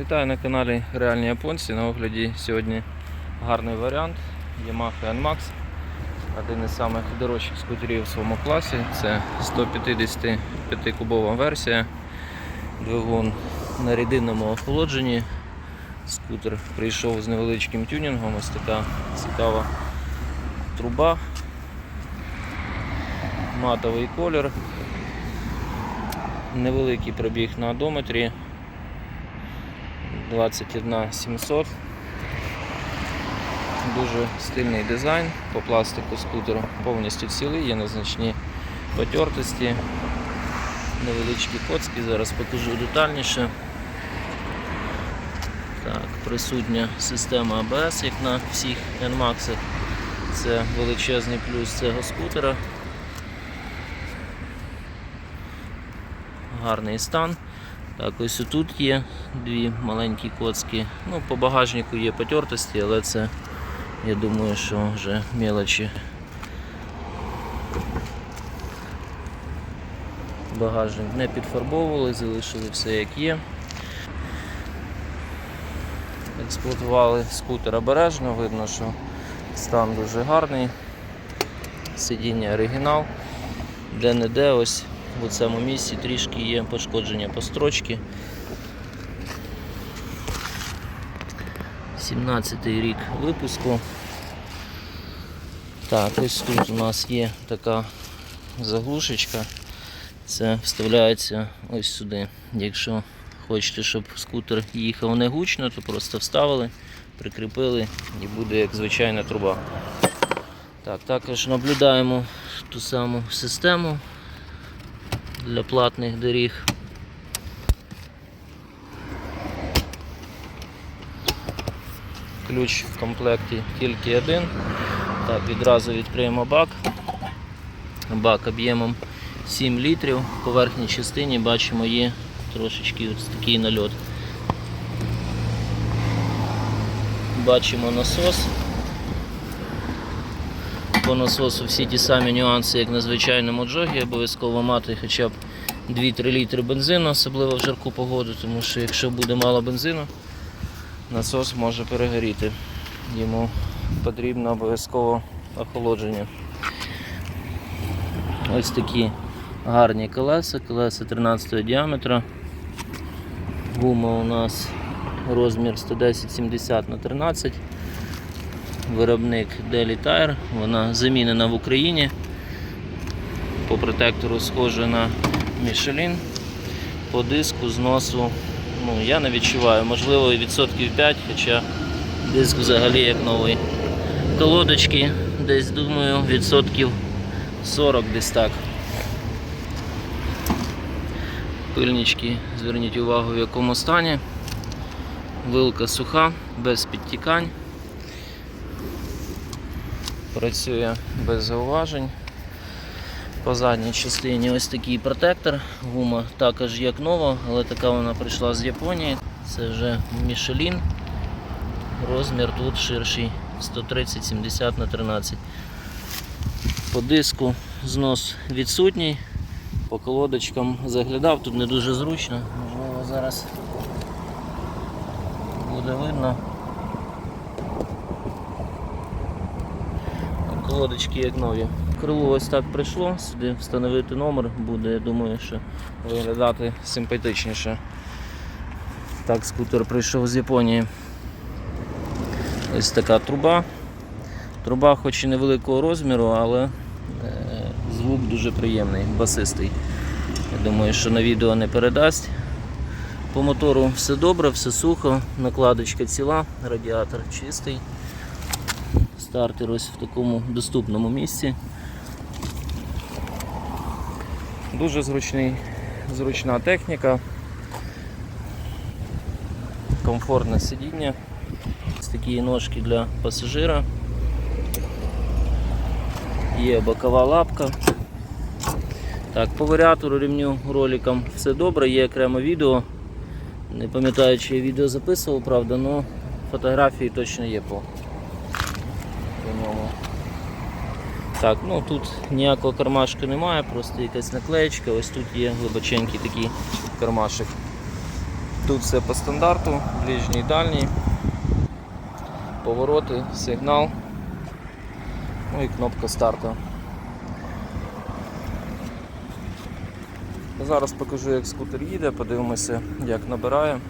Вітаю на каналі Реальні Японці. На огляді сьогодні гарний варіант Yamaha NMAX. Один із самих дорожчих скутерів в своєму класі. Це 155-кубова версія. Двигун на рідинному охолодженні. Скутер прийшов з невеличким тюнінгом. Ось така цікава труба. Матовий колір. Невеликий пробіг на одометрі. 21 700. Дуже стильний дизайн. По пластику скутер повністю цілий, є незначні потертості, невеличкі коцки, зараз покажу детальніше. Так, присутня система ABS, як на всіх NMAX. Це величезний плюс цього скутера. Гарний стан. Так, ось тут є дві маленькі коцки. Ну, по багажнику є потертості, але це, я думаю, що вже мелочі. Багажник не підфарбовували, залишили все як є. Експлуатували скутер обережно, видно, що стан дуже гарний. Сидіння оригінал. Де-не-де ось у цьому місці трішки є пошкодження по строчці. 17-й рік випуску. Так, ось тут у нас є така заглушечка. Це вставляється ось сюди. Якщо хочете, щоб скутер їхав не гучно, то просто вставили, прикріпили і буде як звичайна труба. Так, також наблюдаємо ту саму систему для платних доріг. Ключ в комплекті тільки один. Так, відразу відкриємо бак. Бак об'ємом 7 літрів. В поверхній частині бачимо є трошечки ось такий нальот. Бачимо насос. По насосу всі ті самі нюанси, як на звичайному джогі, обов'язково мати хоча б 2-3 літри бензину, особливо в жарку погоду, тому що якщо буде мало бензину, насос може перегоріти. Йому потрібно обов'язково охолодження. Ось такі гарні колеса, колеса 13 діаметра. Гума у нас розмір 110-70 на 13 виробник Daily Tire, вона замінена в Україні. По протектору схожа на Michelin. По диску зносу ну, я не відчуваю, можливо відсотків 5, хоча диск взагалі як новий. Колодочки десь думаю відсотків 40 десь так. Пильнички, зверніть увагу в якому стані. Вилка суха, без підтікань. Працює без зауважень. По задній частині ось такий протектор. Гума також як нова, але така вона прийшла з Японії. Це вже Michelin. Розмір тут ширший 130-70 на 13. По диску знос відсутній. По колодочкам заглядав, тут не дуже зручно, можливо зараз буде видно. Колодочки як нові. Крило ось так прийшло, сюди встановити номер буде, я думаю, що виглядати симпатичніше. Так, скутер прийшов з Японії. Ось така труба. Труба хоч і невеликого розміру, але е, звук дуже приємний, басистий. Я думаю, що на відео не передасть. По мотору все добре, все сухо, накладочка ціла, радіатор чистий. Стартер ось в такому доступному місці. Дуже зручний, зручна техніка, комфортне сидіння, ось такі ножки для пасажира, є бокова лапка. Так, по варіатору ремню роликам все добре, є окремо відео. Не пам'ятаю, чи я відео записував, правда, але фотографії точно є по по ньому. Так, ну тут ніякого кармашка немає, просто якась наклеєчка, ось тут є глибоченький такий кармашик. Тут все по стандарту, ближній дальній, повороти, сигнал, ну і кнопка старту. Зараз покажу, як скутер їде, подивимося, як набирає.